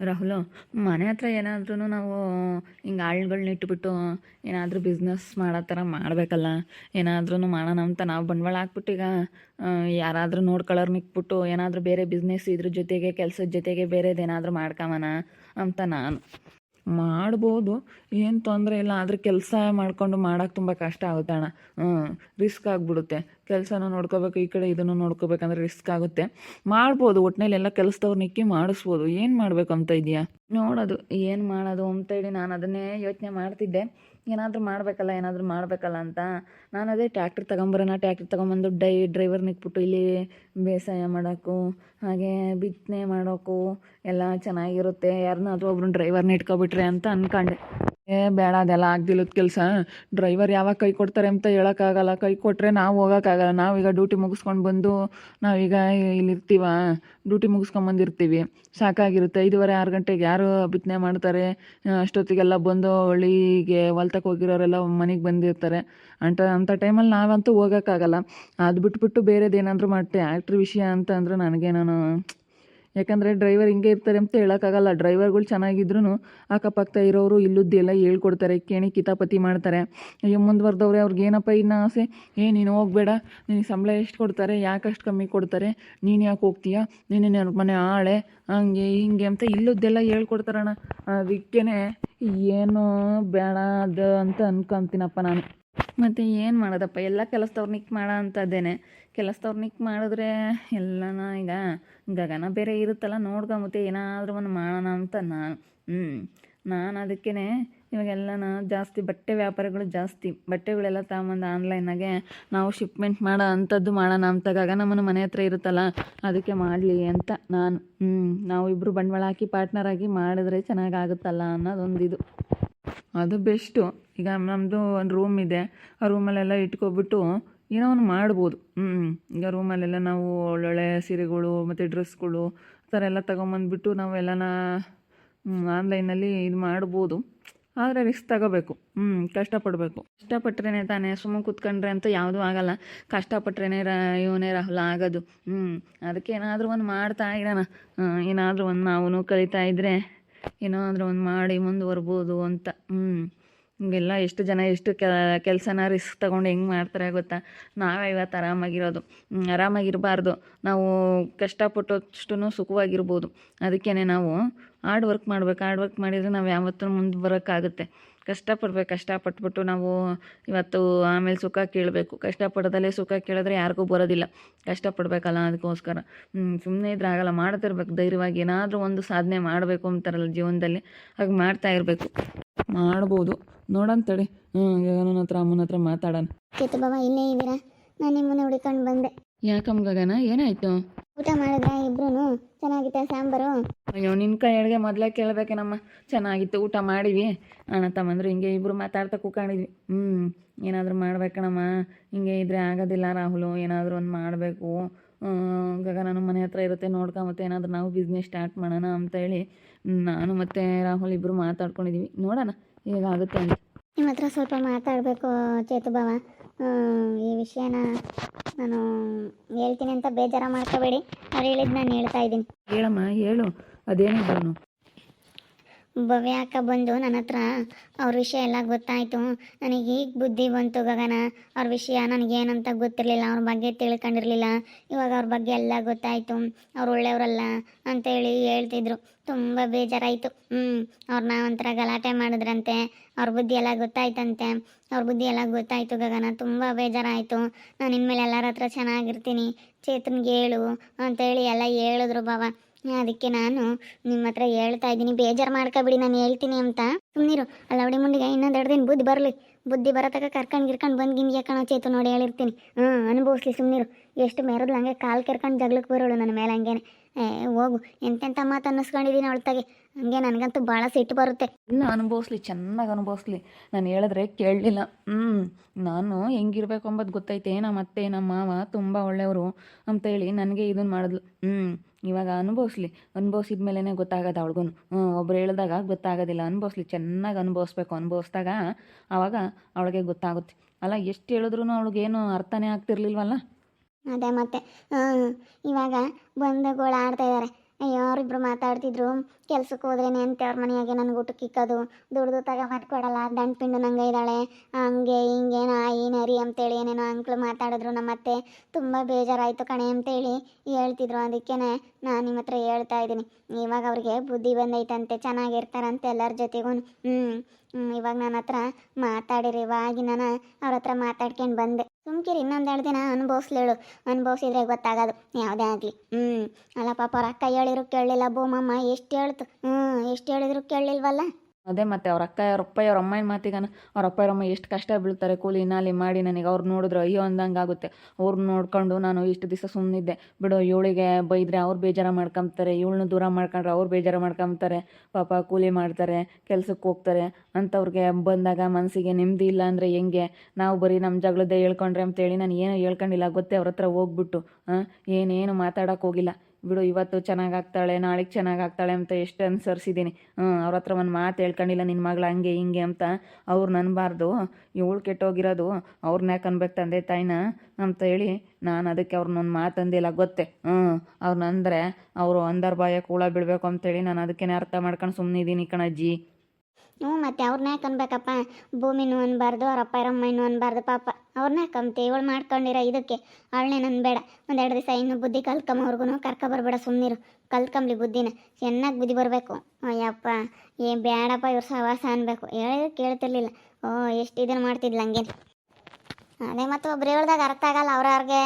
ರಾಹುಲು, ಮನೆ ಹತ್ರ ಏನಾದ್ರೂ ನಾವು, ಹಿಂಗೆ ಆಳುಗಳ್ನ ಇಟ್ಬಿಟ್ಟು, ಏನಾದರೂ ಬಿಸ್ನೆಸ್ ಮಾಡೋ ಥರ ಮಾಡಬೇಕಲ್ಲ ಏನಾದ್ರೂ ಮಾಡೋಣ ಅಂತ ನಾವು ಬಂಡವಾಳ ಹಾಕ್ಬಿಟ್ಟು ಈಗ ಯಾರಾದರೂ ನೋಡ್ಕೊಳ್ಳೋರು ನಿಕ್ಬಿಟ್ಟು ಏನಾದರೂ ಬೇರೆ ಬಿಸ್ನೆಸ್ ಇದ್ರ ಜೊತೆಗೆ, ಕೆಲಸದ ಜೊತೆಗೆ ಬೇರೆದೇನಾದರೂ ಮಾಡ್ಕೊಂಬನ ಅಂತ ನಾನು. ಮಾಡ್ಬೋದು, ಏನು ತೊಂದರೆ ಇಲ್ಲ, ಆದರೆ ಕೆಲಸ ಮಾಡಿಕೊಂಡು ಮಾಡೋಕ್ಕೆ ತುಂಬ ಕಷ್ಟ ಆಗುತ್ತೆ ಅಣ್ಣ. ಹ್ಞೂ ರಿಸ್ಕ್ ಆಗಿಬಿಡುತ್ತೆ. ಕೆಲಸನೂ ನೋಡ್ಕೋಬೇಕು, ಈ ಕಡೆ ಇದನ್ನು ನೋಡ್ಕೋಬೇಕಂದ್ರೆ ರಿಸ್ಕ್ ಆಗುತ್ತೆ. ಮಾಡ್ಬೋದು ಒಟ್ಟಿನಲ್ಲಿ ಎಲ್ಲ ಕೆಲಸದವ್ರು ನಿಕ್ಕಿ ಮಾಡಿಸ್ಬೋದು. ಏನು ಮಾಡಬೇಕು ಅಂತ ಇದೆಯಾ ನೋಡೋದು, ಏನು ಮಾಡೋದು ಅಂತ ಹೇಳಿ ನಾನು ಅದನ್ನೇ ಯೋಚನೆ ಮಾಡ್ತಿದ್ದೆ. ಏನಾದರೂ ಮಾಡಬೇಕಲ್ಲ ಏನಾದರೂ ಮಾಡಬೇಕಲ್ಲ ಅಂತ. ನಾನು ಅದೇ ಟ್ಯಾಕ್ಟ್ರ್ ತಗೊಂಬರೋಣ ಟ್ಯಾಕ್ಟ್ರ್ ತಗೊಂಬಂದು ಡೈ ಡ್ರೈವರ್ನ ಇಟ್ಬಿಟ್ಟು ಇಲ್ಲಿ ಬೇಸಾಯ ಮಾಡೋಕ್ಕೂ ಹಾಗೆ ಬಿತ್ತನೆ ಮಾಡೋಕ್ಕೂ ಎಲ್ಲ ಚೆನ್ನಾಗಿರುತ್ತೆ. ಯಾರನ್ನಾದರೂ ಒಬ್ರನ್ನ ಡ್ರೈವರ್ನ ಇಟ್ಕೊಬಿಟ್ರೆ ಅಂತ ಅಂದ್ಕೊಂಡೆ ಏ, ಬೇಡ, ಅದೆಲ್ಲ ಆಗ್ದಿಲ್ಲದ ಕೆಲಸ. ಡ್ರೈವರ್ ಯಾವಾಗ ಕೈ ಕೊಡ್ತಾರೆ ಅಂತ ಹೇಳೋಕ್ಕಾಗಲ್ಲ. ಕೈ ಕೊಟ್ಟರೆ ನಾವು ಹೋಗೋಕ್ಕಾಗಲ್ಲ. ನಾವೀಗ ಡ್ಯೂಟಿ ಮುಗಿಸ್ಕೊಂಡು ಬಂದು ನಾವೀಗ ಇಲ್ಲಿರ್ತೀವ. ಡ್ಯೂಟಿ ಮುಗಿಸ್ಕೊಂಬಂದಿರ್ತೀವಿ ಸಾಕಾಗಿರುತ್ತೆ. ಐದುವರೆ, ಆರು ಗಂಟೆಗೆ ಯಾರು ಬಿತ್ತನೆ ಮಾಡ್ತಾರೆ? ಅಷ್ಟೊತ್ತಿಗೆಲ್ಲ ಬಂದು ಹಳ್ಳಿಗೆ ಹೊಲ್ತಕ್ಕೆ ಹೋಗಿರೋರೆಲ್ಲ ಮನೆಗೆ ಬಂದಿರ್ತಾರೆ. ಅಂಟ ಅಂಥ ಟೈಮಲ್ಲಿ ನಾವಂತೂ ಹೋಗೋಕ್ಕಾಗಲ್ಲ. ಅದು ಬಿಟ್ಬಿಟ್ಟು ಬೇರೆದೇನಾದರೂ ಮಾಡ್ತೆ. ಆ್ಯಕ್ಟ್ರ್ ವಿಷಯ ಅಂತ ಅಂದ್ರೆ ನನಗೆ ನಾನು ಯಾಕಂದರೆ ಡ್ರೈವರ್ ಹಿಂಗೆ ಇರ್ತಾರೆ ಅಂತ ಹೇಳೋಕ್ಕಾಗಲ್ಲ. ಡ್ರೈವರ್ಗಳು ಚೆನ್ನಾಗಿದ್ರು ಅಕ್ಕಪಕ್ಕ ಇರೋರು ಇಲ್ಲದ್ದೆಲ್ಲ ಹೇಳ್ಕೊಡ್ತಾರೆ, ಕೇಣಿ ಕಿತಾಪತಿ ಮಾಡ್ತಾರೆ. ಅಯ್ಯೋ, ಮುಂದುವರೆದವ್ರೆ, ಅವ್ರಿಗೆ ಏನಪ್ಪ ಇನ್ನು ಆಸೆ? ಏ, ನೀನು ಹೋಗಬೇಡ. ನಿನಗೆ ಸಂಬಳ ಎಷ್ಟು ಕೊಡ್ತಾರೆ? ಯಾಕೆ ಅಷ್ಟು ಕಮ್ಮಿ ಕೊಡ್ತಾರೆ? ನೀನು ಯಾಕೆ ಹೋಗ್ತೀಯಾ? ನೀನು ಅವ್ರ ಮನೆ ಆಳೆ. ಹಂಗೆ ಹಿಂಗೆ ಅಂತ ಇಲ್ಲದ್ದೆಲ್ಲ ಹೇಳ್ಕೊಡ್ತಾರಣ್ಣ. ಅದಕ್ಕೇ ಏನು ಬೇಡ ಅದು ಅಂತ ಅನ್ಕೊಂತೀನಪ್ಪ ನಾನು. ಮತ್ತು ಏನು ಮಾಡೋದಪ್ಪ? ಎಲ್ಲ ಕೆಲಸದವ್ರು ನಿಕ್ ಮಾಡೋ ಅಂಥದ್ದೇನೆ ಕೆಲಸದವ್ರು ನಿಕ್ ಮಾಡಿದ್ರೆ ಎಲ್ಲನ ಈಗ ಗಗನ ಬೇರೆ ಇರುತ್ತಲ್ಲ, ನೋಡ್ಕೊಂಬತ್ತೆ, ಏನಾದರೂ ಒಂದು ಮಾಡೋಣ ಅಂತ ನಾನು. ಹ್ಞೂ ನಾನು ಅದಕ್ಕೇ ಇವಾಗೆಲ್ಲನ ಜಾಸ್ತಿ ಬಟ್ಟೆ ವ್ಯಾಪಾರಗಳು ಜಾಸ್ತಿ. ಬಟ್ಟೆಗಳೆಲ್ಲ ತಗೊಂಬಂದು ಆನ್ಲೈನಾಗೆ ನಾವು ಶಿಪ್ಮೆಂಟ್ ಮಾಡೋ ಅಂಥದ್ದು ಮಾಡೋಣ ಅಂತ ಗಗನಮ್ಮನ ಮನೆ ಹತ್ರ ಇರುತ್ತಲ್ಲ, ಅದಕ್ಕೆ ಮಾಡಲಿ ಅಂತ ನಾನು. ಹ್ಞೂ ನಾವು ಇಬ್ಬರು ಬಂಡವಾಳ ಹಾಕಿ ಪಾರ್ಟ್ನರ್ ಆಗಿ ಮಾಡಿದ್ರೆ ಚೆನ್ನಾಗಾಗುತ್ತಲ್ಲ ಅನ್ನೋದೊಂದಿದು. ಅದು ಬೆಸ್ಟು. ಈಗ ನಮ್ಮದು ಒಂದು ರೂಮ್ ಇದೆ. ಆ ರೂಮಲ್ಲೆಲ್ಲ ಇಟ್ಕೊಬಿಟ್ಟು ಏನೋ ಒಂದು ಮಾಡ್ಬೋದು. ಹ್ಞೂ ಈಗ ರೂಮಲ್ಲೆಲ್ಲ ನಾವು ಒಳ್ಳೊಳ್ಳೆ ಸೀರೆಗಳು ಮತ್ತು ಡ್ರೆಸ್ಗಳು ಆ ಥರ ಎಲ್ಲ ತಗೊಂಬಂದ್ಬಿಟ್ಟು ನಾವೆಲ್ಲನ ಆನ್ಲೈನಲ್ಲಿ ಇದು ಮಾಡ್ಬೋದು. ಆದರೆ ರಿಸ್ಕ್ ತಗೋಬೇಕು. ಹ್ಞೂ ಕಷ್ಟಪಡಬೇಕು. ಕಷ್ಟಪಟ್ರೇ ತಾನೇ ಸುಮ್ಮನೆ ಕೂತ್ಕೊಂಡ್ರೆ ಅಂತ ಯಾವುದೂ ಆಗಲ್ಲ. ಕಷ್ಟಪಟ್ರೇ ರ, ಇವನೇ ರಾಹುಲ ಆಗೋದು. ಹ್ಞೂ ಅದಕ್ಕೆ ಏನಾದರೂ ಒಂದು ಮಾಡ್ತಾ ಇರೋಣ ಏನಾದರೂ ಒಂದು ನಾವು ಕಲಿತಾ ಇದ್ದರೆ ಏನಾದರೂ ಒಂದು ಮಾಡಿ ಮುಂದುವರ್ಬೋದು ಅಂತ. ಹ್ಞೂ ಹಿಂಗೆಲ್ಲ ಎಷ್ಟು ಜನ ಎಷ್ಟು ಕೆಲಸನ ರಿಸ್ಕ್ ತಗೊಂಡು ಹೆಂಗೆ ಮಾಡ್ತಾರೆ ಗೊತ್ತಾ? ನಾವೇ ಇವತ್ತು ಆರಾಮಾಗಿರೋದು. ಆರಾಮಾಗಿರಬಾರ್ದು. ನಾವು ಕಷ್ಟಪಟ್ಟಷ್ಟು ಸುಖವಾಗಿರ್ಬೋದು. ಅದಕ್ಕೇ ನಾವು ಹಾರ್ಡ್ ವರ್ಕ್ ಮಾಡ್ಬೇಕು ಹಾರ್ಡ್ ವರ್ಕ್ ಮಾಡಿದರೆ ನಾವು ಯಾವತ್ತೂ ಮುಂದೆ ಬರೋಕ್ಕಾಗುತ್ತೆ. ಕಷ್ಟಪಡ್ಬೇಕು ಕಷ್ಟಪಟ್ಬಿಟ್ಟು ನಾವು ಇವತ್ತು ಆಮೇಲೆ ಸುಖ ಕೇಳಬೇಕು. ಕಷ್ಟಪಡೋದಲ್ಲೇ ಸುಖ ಕೇಳಿದ್ರೆ ಯಾರಿಗೂ ಬರೋದಿಲ್ಲ. ಕಷ್ಟಪಡಬೇಕಲ್ಲ ಅದಕ್ಕೋಸ್ಕರ ಸುಮ್ಮನೆ ಇದ್ರೆ ಆಗಲ್ಲ. ಮಾಡ್ತಿರ್ಬೇಕು ಧೈರ್ಯವಾಗಿ ಏನಾದರೂ ಒಂದು ಸಾಧನೆ ಮಾಡಬೇಕು ಅಂತಾರಲ್ಲ ಜೀವನದಲ್ಲಿ. ಹಾಗೆ ಮಾಡ್ತಾ ಇರಬೇಕು. ಮಾಡ್ಬೋದು. ನೋಡೋಣ ತಡಿ. ಹ್ಞೂ ಗಗನನ ಹತ್ರ ಅಮ್ಮನ ಹತ್ರ ಮಾತಾಡೋಣ. ಬಾಬಾ ಇಲ್ಲೇ ಇದ್ದೀರಾ ನಾನು ನಿಮ್ಮನ್ನ ಹುಡುಕೊಂಡು ಬಂದೆ. ಯಾಕಮ್ಮ ಗಗನ? ಏನಾಯ್ತು? ಊಟ ಮಾಡಿದ್ರ ಇಬ್ರು ಚೆನ್ನಾಗಿತ್ತ ಸಾಂಬಾರು? ಅಯ್ಯೋ ನಿನ್ನ ಕೈ ಅಡುಗೆ ಮೊದಲೇ ಕೇಳಬೇಕೇನಮ್ಮ. ಚೆನ್ನಾಗಿತ್ತು ಊಟ ಮಾಡಿವಿ. ಅಣ್ಣ ತಮ್ಮಂದ್ರು ಹಿಂಗೆ ಇಬ್ಬರು ಮಾತಾಡ್ತಾ ಕೂಕಾಣಿದ್ವಿ ಹ್ಞೂ ಏನಾದರೂ ಮಾಡ್ಬೇಕಣಮ್ಮ. ಹಿಂಗೆ ಇದ್ರೆ ಆಗೋದಿಲ್ಲ ರಾಹುಲು ಏನಾದರೂ ಒಂದು ಮಾಡಬೇಕು. ನಾನು ಮನೆ ಹತ್ರ ಇರುತ್ತೆ ನೋಡ್ಕೊಂಬತ್ತೆ ಏನಾದರೂ ನಾವು ಬಿಸ್ನೆಸ್ ಸ್ಟಾರ್ಟ್ ಮಾಡೋಣ ಅಂತ ಹೇಳಿ ನಾನು ಮತ್ತು ರಾಹುಲ್ ಇಬ್ಬರು ಮಾತಾಡ್ಕೊಂಡಿದೀವಿ. ನೋಡೋಣ ಹೇಗಾಗುತ್ತೆ ಅಂತ. ನಿಮ್ಮ ಹತ್ರ ಸ್ವಲ್ಪ ಮಾತಾಡಬೇಕು ಚೇತು ಬಾವ ಈ ವಿಷಯನ ನಾನು ಹೇಳ್ತೀನಿ ಅಂತ ಬೇಜಾರ ಮಾಡ್ಕೋಬೇಡಿ. ಅವ್ರು ಹೇಳಿದ್ದು ನಾನು ಹೇಳ್ತಾ ಇದ್ದೀನಿ. ಹೇಳಮ್ಮ ಹೇಳು. ಅದೇನಿದ್ರು ಭವ್ಯ ಅಕ್ಕ ಬಂದು ನನ್ನ ಹತ್ರ ಅವ್ರ ವಿಷಯ ಎಲ್ಲ ಗೊತ್ತಾಯಿತು. ನನಗೆ ಈಗ ಬುದ್ಧಿ ಬಂತು ಗಗನ. ಅವ್ರ ವಿಷಯ ನನಗೇನಂತ ಗೊತ್ತಿರಲಿಲ್ಲ, ಅವ್ರ ಬಗ್ಗೆ ತಿಳ್ಕೊಂಡಿರಲಿಲ್ಲ. ಇವಾಗ ಅವ್ರ ಬಗ್ಗೆ ಎಲ್ಲ ಗೊತ್ತಾಯಿತು. ಅವ್ರು ಒಳ್ಳೆಯವರಲ್ಲ ಅಂತೇಳಿ ಹೇಳ್ತಿದ್ರು. ತುಂಬ ಬೇಜಾರಾಯಿತು. ಹ್ಞೂ ಅವ್ರನ್ನ ಒಂಥರ ಗಲಾಟೆ ಮಾಡಿದ್ರಂತೆ. ಅವ್ರ ಬುದ್ಧಿ ಎಲ್ಲ ಗೊತ್ತಾಯ್ತಂತೆ. ಅವ್ರ ಬುದ್ಧಿ ಎಲ್ಲ ಗೊತ್ತಾಯಿತು ಗಗನ. ತುಂಬ ಬೇಜಾರಾಯಿತು. ನಾನು ಇನ್ಮೇಲೆ ಎಲ್ಲರ ಹತ್ರ ಚೆನ್ನಾಗಿರ್ತೀನಿ. ಚೇತನ್ಗೆ ಹೇಳು ಅಂತೇಳಿ ಎಲ್ಲ ಹೇಳಿದ್ರು ಬಾವ ಅದಕ್ಕೆ ನಾನು ನಿಮ್ಮ ಹತ್ರ ಹೇಳ್ತಾ ಇದ್ದೀನಿ. ಬೇಜಾರು ಮಾಡ್ಕೊಬಿಡಿ, ನಾನು ಹೇಳ್ತೀನಿ ಅಂತ. ಸುಮ್ಮನಿರು ಅಲ್ಲ ಅವಡಿ ಮುಂಡಿಗೆ ಇನ್ನೊಂದು ಎರಡು ದಿನ ಬುದ್ಧಿ ಬರಲಿ. ಬುದ್ಧಿ ಬರತಕ್ಕ ಕರ್ಕೊಂಡು ಗಿರ್ಕೊಂಡು ಬಂದು ಗಿಂಗೆ ಕಣೋ ಚೇತು ನೋಡಿ ಹೇಳಿರ್ತೀನಿ. ಹ್ಞೂ ಅನುಭವಿಸ್ಲಿ ಸುಮ್ಮನಿರು ಎಷ್ಟು ಮೆರದ್ಲು ಹಂಗೆ ಕಾಲು ಕೆರ್ಕೊಂಡು ಜಗ್ಲಕ್ಕೆ ಬರೋಳು ನನ್ನ ಮೇಲೆ ಹಂಗೇನೆ. ಏ, ಹೋಗು. ಎಂತೆಂಥ ಮಾತು ಅನ್ನಿಸ್ಕೊಂಡಿದ್ದೀನಿ ಅವಳ್ತಾಗೆ. ಹಂಗೆ ನನಗಂತೂ ಭಾಳ ಸಿಟ್ಟು ಬರುತ್ತೆ. ಇಲ್ಲ, ಅನುಭವಿಸ್ಲಿ. ಚೆನ್ನಾಗಿ ಅನುಭವಿಸ್ಲಿ. ನಾನು ಹೇಳಿದ್ರೆ ಕೇಳಲಿಲ್ಲ. ಹ್ಞೂ ನಾನು ಹೆಂಗಿರ್ಬೇಕು ಅಂಬೋದು ಗೊತ್ತೈತೆ ನಮ್ಮ ಅತ್ತೆ ನಮ್ಮ ಮಾವ, ತುಂಬ ಒಳ್ಳೆಯವರು ಅಂತೇಳಿ ನನಗೆ ಇದನ್ನು ಮಾಡಿದ್ಲು. ಹ್ಞೂ ಇವಾಗ ಅನುಭವಿಸ್ಲಿ ಅನುಭವಿಸಿದ ಮೇಲೇ ಗೊತ್ತಾಗೋದು ಅವಳಿಗೂ ಒಬ್ರು ಹೇಳಿದಾಗ ಗೊತ್ತಾಗೋದಿಲ್ಲ. ಅನುಭವಿಸ್ಲಿ, ಚೆನ್ನಾಗಿ ಅನುಭವಿಸ್ಬೇಕು. ಅನುಭವಿಸ್ದಾಗ ಆವಾಗ ಅವಳಿಗೆ ಗೊತ್ತಾಗುತ್ತೆ. ಅಲ್ಲ, ಎಷ್ಟು ಹೇಳಿದ್ರು ಅವಳಿಗೇನು ಅರ್ಥನೇ ಆಗ್ತಿರ್ಲಿಲ್ವಲ್ಲ? ಅದೇ ಮತ್ತೆ ಇವಾಗ ಬಂದು ಗೋಳ ಆಡ್ತಾ ಇದ್ದಾರೆ ಅಯ್ಯೋ, ಅವರಿಬ್ರು ಮಾತಾಡ್ತಿದ್ರು. ಕೆಲ್ಸಕ್ಕೆ ಹೋದ್ರೇನೆ ಅಂತ ಅವ್ರ ಮನೆಯಾಗೆ ನನಗೆ ಊಟಕ್ಕೆ ಇಕ್ಕೋದು. ದುಡ್ದು ತಗ ಕೊಡಲ್ಲ ದಂಡ ಪಿಂಡು ನಂಗೆ ಇದ್ದಾಳೆ. ಹಂಗೆ ಹಿಂಗೆ ನಾಯಿ ನರಿ ಅಂತೇಳಿ ಏನೇನೋ ಅಂಕ್ಳು ಮಾತಾಡಿದ್ರು ನಮ್ಮ ಅತ್ತೆ ತುಂಬ ಬೇಜಾರಾಯಿತು ಕಣೆ ಅಂತೇಳಿ ಹೇಳ್ತಿದ್ರು. ಅದಕ್ಕೆ ನಾನು ನಿಮ್ಮ ಹತ್ರ ಹೇಳ್ತಾ ಇದ್ದೀನಿ. ಇವಾಗ ಅವ್ರಿಗೆ ಬುದ್ಧಿ ಬಂದೈತಂತೆ. ಚೆನ್ನಾಗಿರ್ತಾರಂತೆ ಎಲ್ಲರ ಜೊತೆಗೂ. ಹ್ಞೂ ಇವಾಗ ನನ್ನ ಹತ್ರ ಮಾತಾಡಿರಿ. ಇವಾಗಿ ನಾನು ಅವ್ರ ಹತ್ರ ಮಾತಾಡ್ಕೊಂಡು ಬಂದೆ. ಸುಮ್ಕಿರಿ ಇನ್ನೊಂದೆರಡು ದಿನ ಅನುಭವಿಸ್ಲೇಳು ಅನುಭವಿಸಿದ್ರೆ ಗೊತ್ತಾಗೋದು. ಯಾವುದೇ ಆಗಲಿ. ಹ್ಞೂ ಅಲ್ಲ ಪಾಪ ಅವ್ರ ಅಕ್ಕ ಹೇಳಿದ್ರು ಕೇಳಲಿಲ್ಲ. ಬೋಮಮ್ಮ ಎಷ್ಟು ಹೇಳ್ತು? ಹ್ಞೂ ಎಷ್ಟು ಹೇಳಿದ್ರು ಕೇಳಲಿಲ್ವಲ್ಲ? ಅದೇ ಮತ್ತೆ ಅವ್ರ ಅಕ್ಕ, ಅವ್ರ ಅಪ್ಪ, ಅವ್ರ ಅಮ್ಮನ ಮಾತಿಗನ, ಅವ್ರ ಅಪ್ಪ ಅಮ್ಮ ಎಷ್ಟು ಕಷ್ಟ ಬೀಳ್ತಾರೆ ಕೂಲಿ ನಾಲಿ ಮಾಡಿ ನನಗೆ ಅವ್ರು ನೋಡಿದ್ರು, ಅಯ್ಯೋ ಅಂದಂಗೆ ಆಗುತ್ತೆ. ಅವ್ರನ್ನ ನೋಡ್ಕೊಂಡು ನಾನು ಇಷ್ಟು ದಿವಸ ಸುಮ್ಮನಿದ್ದೆ ಬಿಡು, ಇವಳಿಗೆ ಬೈದ್ರೆ ಅವ್ರು ಬೇಜಾರು ಮಾಡ್ಕೊಂತಾರೆ ಇವಳನ್ನ ದೂರ ಮಾಡ್ಕೊಂಡ್ರೆ ಅವ್ರು ಬೇಜಾರು ಮಾಡ್ಕೊಂತಾರೆ ಪಾಪ ಕೂಲಿ ಮಾಡ್ತಾರೆ ಕೆಲ್ಸಕ್ಕೆ ಹೋಗ್ತಾರೆ. ಅಂಥವ್ರಿಗೆ ಬಂದಾಗ ಮನಸ್ಸಿಗೆ ನೆಮ್ಮದಿ ಇಲ್ಲ ಅಂದರೆ ಹೆಂಗೆ? ನಾವು ಬರೀ ನಮ್ಮ ಜಗಳದ್ದೇ ಹೇಳ್ಕೊಂಡ್ರೆ ಅಂತೇಳಿ ನಾನು ಏನೂ ಹೇಳ್ಕೊಂಡಿಲ್ಲ, ಗೊತ್ತೇ ಅವ್ರ ಹತ್ರ ಹೋಗ್ಬಿಟ್ಟು ಏನೇನು ಮಾತಾಡೋಕೆ ಹೋಗಿಲ್ಲ. ಬಿಡು, ಇವತ್ತು ಚೆನ್ನಾಗಿ ಆಗ್ತಾಳೆ, ನಾಳೆಗೆ ಚೆನ್ನಾಗಿ ಆಗ್ತಾಳೆ ಅಂತ ಎಷ್ಟು ಅನುಸರಿಸಿದ್ದೀನಿ ಹ್ಞೂ ಅವ್ರ ಹತ್ರ ಒಂದು ಮಾತು ಹೇಳ್ಕೊಂಡಿಲ್ಲ ನಿನ್ನ ಮಗಳು ಹಂಗೆ, ಹಿಂಗೆ ಅಂತ ಅವ್ರು ನನ್ನಬಾರ್ದು ಇವಳು ಕೆಟ್ಟೋಗಿರೋದು ಅವ್ರನ್ನ ಯಾಕೆ ಅನ್ಬೇಕು ತಂದೆ ತಾಯಿನ? ಅಂತ ಹೇಳಿ ನಾನು ಅದಕ್ಕೆ ಅವ್ರನ್ನೊಂದು ಮಾತು ಅಂದಿಲ್ಲ, ಗೊತ್ತೆ. ಹ್ಞೂ ಅವ್ರನ್ನ ಅಂದರೆ ಅವರು ಅಂದರ್ ಬಾಯ ಕೂಳ ಬಿಡಬೇಕು ಅಂತೇಳಿ ನಾನು ಅದಕ್ಕೇನೆ ಅರ್ಥ ಮಾಡ್ಕೊಂಡು ಸುಮ್ಮನಿದ್ದೀನಿ ಕಣಜ್ಜಿ. ಹ್ಞೂ, ಮತ್ತೆ ಅವ್ರನ್ನ ಯಾಕೆ ಅನ್ಬೇಕಪ್ಪ? ಭೂಮಿನೂ ಅನ್ಬಾರ್ದು, ಅವ್ರ ಅಪ್ಪ ಇರಮ್ಮನೂ ಅನ್ಬಾರ್ದು, ಪಾಪ. ಅವ್ರನ್ನ ಕಂತೆ ಇವಳು ಮಾಡ್ಕೊಂಡಿರೋ ಇದಕ್ಕೆ ಅವಳನ್ನೇ ಅನ್ಬೇಡ ಒಂದೆರಡು ದಿವಸ ಇನ್ನು ಬುದ್ಧಿ ಕಲ್ಕಂಬವ್ರಿಗೂ ಕರ್ಕೊ ಬರ್ಬೇಡ ಸುಮ್ಮನಿರು ಕಲ್ಕಂಬ್ಲಿ ಬುದ್ಧಿನ. ಚೆನ್ನಾಗಿ ಬುದ್ಧಿ ಬರಬೇಕು. ಅಯ್ಯಪ್ಪ, ಏ ಬೇಡಪ್ಪ ಇವ್ರ ಸಹವಾಸ ಅನ್ಬೇಕು. ಹೇಳಿದ್ರೆ ಕೇಳ್ತಿರ್ಲಿಲ್ಲ. ಓ, ಎಷ್ಟು ಇದನ್ನು ಮಾಡ್ತಿದ್ಲ ಹಂಗೆ ಅದೇ ಮತ್ತು ಒಬ್ರು ಹೇಳ್ದಾಗ ಅರ್ಥ ಆಗಲ್ಲ. ಅವ್ರವ್ರಿಗೆ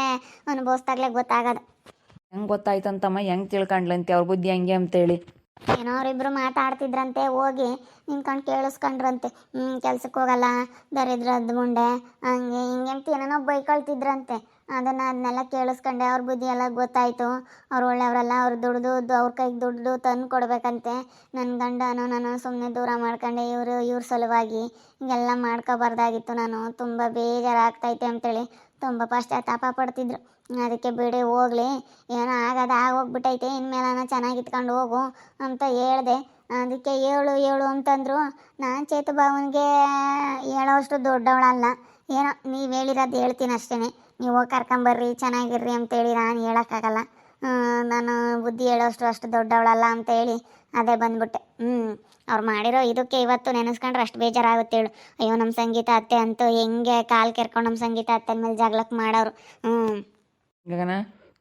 ಅನುಭವಿಸ್ದಾಗ್ಲೇ ಗೊತ್ತಾಗೋದು. ಹೆಂಗೆ ಗೊತ್ತಾಯ್ತಂತಮ್ಮ? ಹೆಂಗೆ ತಿಳ್ಕೊಂಡ್ಲಂತೆ? ಅವ್ರ ಬುದ್ಧಿ ಹಂಗೆ ಅಂತೇಳಿ. ಏನೋ ಇಬ್ರು ಮಾತಾಡ್ತಿದ್ರಂತೆ, ಹೋಗಿ ನಿಂತ್ಕೊಂಡು ಕೇಳಿಸ್ಕೊಂಡ್ರಂತೆ. ಹ್ಞೂ ಕೆಲ್ಸಕ್ಕೆ ಹೋಗಲ್ಲ ದರಿದ್ರದ್ದು ಮುಂಡೆ ಹಂಗೆ ಹಿಂಗೆ ಅಂತ ಏನೇನೋ ಬೈಕೊಳ್ತಿದ್ರಂತೆ. ಅದನ್ನು ಅದನ್ನೆಲ್ಲ ಕೇಳಿಸ್ಕೊಂಡೆ, ಅವ್ರ ಬುದ್ಧಿ ಎಲ್ಲ ಗೊತ್ತಾಯಿತು. ಅವ್ರು ಒಳ್ಳೆಯವರಲ್ಲ, ಅವ್ರು ದುಡ್ದು ಅವ್ರ ಕೈಗೆ ದುಡ್ದು ತಂದು ಕೊಡಬೇಕಂತೆ. ನನ್ನ ಗಂಡನು ನಾನು ಸುಮ್ಮನೆ ದೂರ ಮಾಡ್ಕೊಂಡೆ, ಇವರು ಇವ್ರ ಸಲುವಾಗಿ ಹಿಂಗೆಲ್ಲ ಮಾಡ್ಕೋಬಾರ್ದಾಗಿತ್ತು. ನಾನು ತುಂಬ ಬೇಜಾರಾಗ್ತೈತೆ ಅಂತೇಳಿ ತುಂಬ ಪಶ್ಚಾತ್ತಾಪ ಪಡ್ತಿದ್ರು. ಅದಕ್ಕೆ ಬಿಡಿ, ಹೋಗ್ಲಿ. ಏನೋ ಆಗದ, ಆಗೋಗ್ಬಿಟ್ಟೈತೆ. ಇನ್ಮೇಲೆ ಚೆನ್ನಾಗಿ ಇಟ್ಕೊಂಡು ಹೋಗು ಅಂತ ಹೇಳ್ದೆ. ಅದಕ್ಕೆ ಏಳು ಏಳು ಅಂತಂದ್ರು. ನಾನು ಚೇತು ಬಾವನಿಗೆ ಹೇಳೋಷ್ಟು ದೊಡ್ಡವಳಲ್ಲ. ಏನೋ ನೀವು ಹೇಳಿರೋದು ಹೇಳ್ತೀನಿ ಅಷ್ಟೇ ನೀವು ಹೋಗಿ ಕರ್ಕೊಂಬರ್ರಿ, ಚೆನ್ನಾಗಿರ್ರಿ ಅಂತೇಳಿ ನಾನು ಹೇಳೋಕ್ಕಾಗಲ್ಲ. ನಾನು ಬುದ್ಧಿ ಹೇಳೋಷ್ಟು ಅಷ್ಟು ದೊಡ್ಡವಳಲ್ಲ ಅಂತ ಹೇಳಿ ಅದೇ ಬಂದ್ಬಿಟ್ಟೆ. ಹ್ಞೂ ಅವ್ರು ಮಾಡಿರೋ ಇದಕ್ಕೆ ಇವತ್ತು ನೆನೆಸ್ಕೊಂಡ್ರೆ ಅಷ್ಟು ಬೇಜಾರಾಗುತ್ತೆ ಹೇಳು. ಅಯ್ಯೋ ನಮ್ಮ ಸಂಗೀತ ಅತ್ತೆ ಅಂತೂ ಹೆಂಗೆ ಕಾಲು ಕೆರ್ಕೊಂಡು ನಮ್ಮ ಸಂಗೀತ ಅತ್ತೆ ಮೇಲೆ ಜಗಳಕ್ಕೆ ಮಾಡೋರು. ಹ್ಞೂ ಗಗನ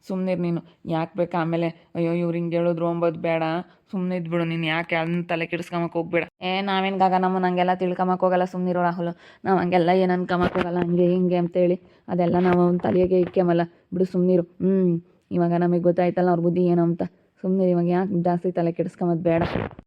ಸುಮ್ಮನಿರು ನೀನು. ಯಾಕೆ ಬೇಕು ಆಮೇಲೆ, ಅಯ್ಯೋ, ಇವ್ರು ಹಿಂಗೆ ಹೇಳಿದ್ರು ಅಂಬೋದು ಬೇಡ. ಸುಮ್ಮನೆ ಇದ್ಬಿಡು ನೀನು ಯಾಕೆ ಅದನ್ನ ತಲೆ ಕೆಡಿಸ್ಕೊಂಬಕ್ಕೆ ಹೋಗ್ಬೇಡ. ಏ, ನಾವೇನು ಗಗನಮ್ಮ, ನಂಗೆಲ್ಲ ತಿಳ್ಕೊಂಬಕ್ಕೆ ಹೋಗಲ್ಲ ಸುಮ್ಮನಿರೋ ರಾಹುಲ್. ನಾವು ಹಂಗೆಲ್ಲ ಏನು ಅನ್ಕೊಂಬಕ್ಕೆ ಹೋಗಲ್ಲ, ಹಂಗೆ ಹಿಂಗೆ ಅಂತೇಳಿ. ಅದೆಲ್ಲ ನಾವು ಅವ್ನ ತಲೆಗೆ ಇಕ್ಕೆಮಲ್ಲ. ಬಿಡು ಸುಮ್ಮನಿರು ಹ್ಞೂ ಇವಾಗ ನಮಗೆ ಗೊತ್ತಾಯ್ತಲ್ಲ ಅವ್ರ ಬುದ್ಧಿ ಏನು ಅಂತ. ಸುಮ್ಮನೆ ಇವಾಗ ಯಾಕೆ ಜಾಸ್ತಿ ತಲೆ ಕೆಡಿಸ್ಕೊಂಬದು ಬೇಡ.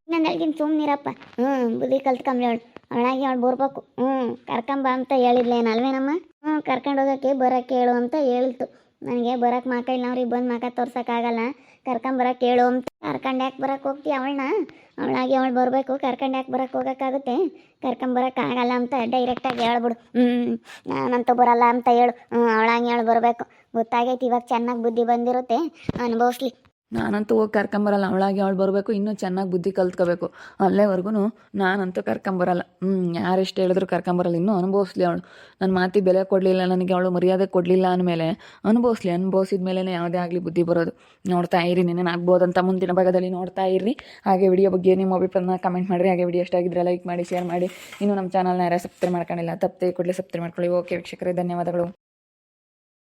ನಾನು ಹೇಳ್ತೀನಿ ಸುಮ್ಮನಿರಪ್ಪ ಹ್ಞೂ ಬುದ್ಧಿ ಕಲ್ತ್ಕೊಂಬ್ಲಿ ಅವಳು. ಅವಳಾಗಿ ಅವಳು ಬರ್ಬೇಕು. ಹ್ಞೂ ಕರ್ಕೊಂಬ ಅಂತ ಹೇಳಿದ್ಲೇನಲ್ವೇನಮ್ಮ ಹ್ಞೂ ಕರ್ಕೊಂಡು ಹೋಗೋಕ್ಕೆ, ಬರೋಕ್ಕೆ ಹೇಳು ಅಂತ ಹೇಳಿತು. ನನಗೆ ಬರೋಕ್ಕೆ ಮಾಕ ಇಲ್ಲ ಅವ್ರಿಗೆ ಬಂದು ಮಾಕ ತೋರ್ಸೋಕ್ಕಾಗಲ್ಲ. ಕರ್ಕೊಂಬರಕ್ಕೆ ಹೇಳು ಅಂತ. ಕರ್ಕೊಂಡು ಯಾಕೆ ಬರೋಕ್ಕೆ ಹೋಗ್ತೀವಿ ಅವಳನ್ನ ಅವಳಾಗಿ ಅವಳು ಬರಬೇಕು, ಕರ್ಕೊಂಡು ಯಾಕೆ ಬರೋಕ್ಕೆ ಹೋಗೋಕ್ಕಾಗುತ್ತೆ? ಕರ್ಕೊಂಬರಕ್ಕಾಗಲ್ಲ ಅಂತ ಡೈರೆಕ್ಟಾಗಿ ಹೇಳ್ಬಿಡು. ಹ್ಞೂ ನಾನಂತೂ ಬರಲ್ಲ ಅಂತ ಹೇಳು. ಅವಳಾಗಿ ಹೇಳಿ ಬರಬೇಕು. ಗೊತ್ತಾಗೈತಿ ಇವಾಗ ಚೆನ್ನಾಗಿ ಬುದ್ಧಿ ಬಂದಿರುತ್ತೆ. ಅನುಭವಿಸ್ಲಿ. ನಾನಂತೂ ಹೋಗಿ ಕರ್ಕೊಂಬರಲ್ಲ, ಅವಳಾಗಿ ಅವಳು ಬರಬೇಕು, ಇನ್ನೂ ಚೆನ್ನಾಗಿ ಬುದ್ಧಿ ಕಲ್ತ್ಕೋಬೇಕು. ಅಲ್ಲೇವರೆಗೂ ನಾನಂತೂ ಕರ್ಕೊಂಬರಲ್ಲ. ಹ್ಞೂ ಯಾರೆಷ್ಟು ಹೇಳಿದ್ರು ಕರ್ಕೊಂಬರಲ್ಲ, ಇನ್ನೂ ಅನುಭವಿಸ್ಲಿ ಅವಳು. ನನ್ನ ಮಾತಿಗೆ ಬೆಲೆ ಕೊಡಲಿಲ್ಲ, ನನಗೆ ಅವಳು ಮರ್ಯಾದೆ ಕೊಡಲಿಲ್ಲ ಅಂದಮೇಲೆ, ಅನುಭವಿಸ್ಲಿ, ಅನುಭವಿಸಿದ ಮೇಲೇ ಯಾವುದೇ ಆಗಲಿ ಬುದ್ಧಿ ಬರೋದು. ನೋಡ್ತಾ ಇರಿ ನೀನೆ ಆಗ್ಬೋದು ಅಂತ ಮುಂದಿನ ಭಾಗದಲ್ಲಿ ನೋಡ್ತಾ ಇರಿ. ಹಾಗೆ ವಿಡಿಯೋ ಬಗ್ಗೆ ನಿಮ್ಮ ಅಭಿಪ್ರಾಯನ ಕಮೆಂಟ್ ಮಾಡಿರಿ. ಹಾಗೆ ವಿಡಿಯೋ ಎಷ್ಟಾಗಿದ್ರೆ ಲೈಕ್ ಮಾಡಿ ಶೇರ್ ಮಾಡಿ. ಇನ್ನೂ ನಮ್ಮ ಚಾನಲ್ನ ಯಾರು ಸಬ್ಸ್ಕ್ರೈಬ್ ಮಾಡ್ಕೊಂಡಿಲ್ಲ, ತಪ್ಪದೆ ಕೂಡಲೇ ಸಬ್ಸ್ಕ್ರೈಬ್ ಮಾಡ್ಕೊಳ್ಳಿ. ಓಕೆ ವೀಕ್ಷಕರೇ, ಧನ್ಯವಾದಗಳು.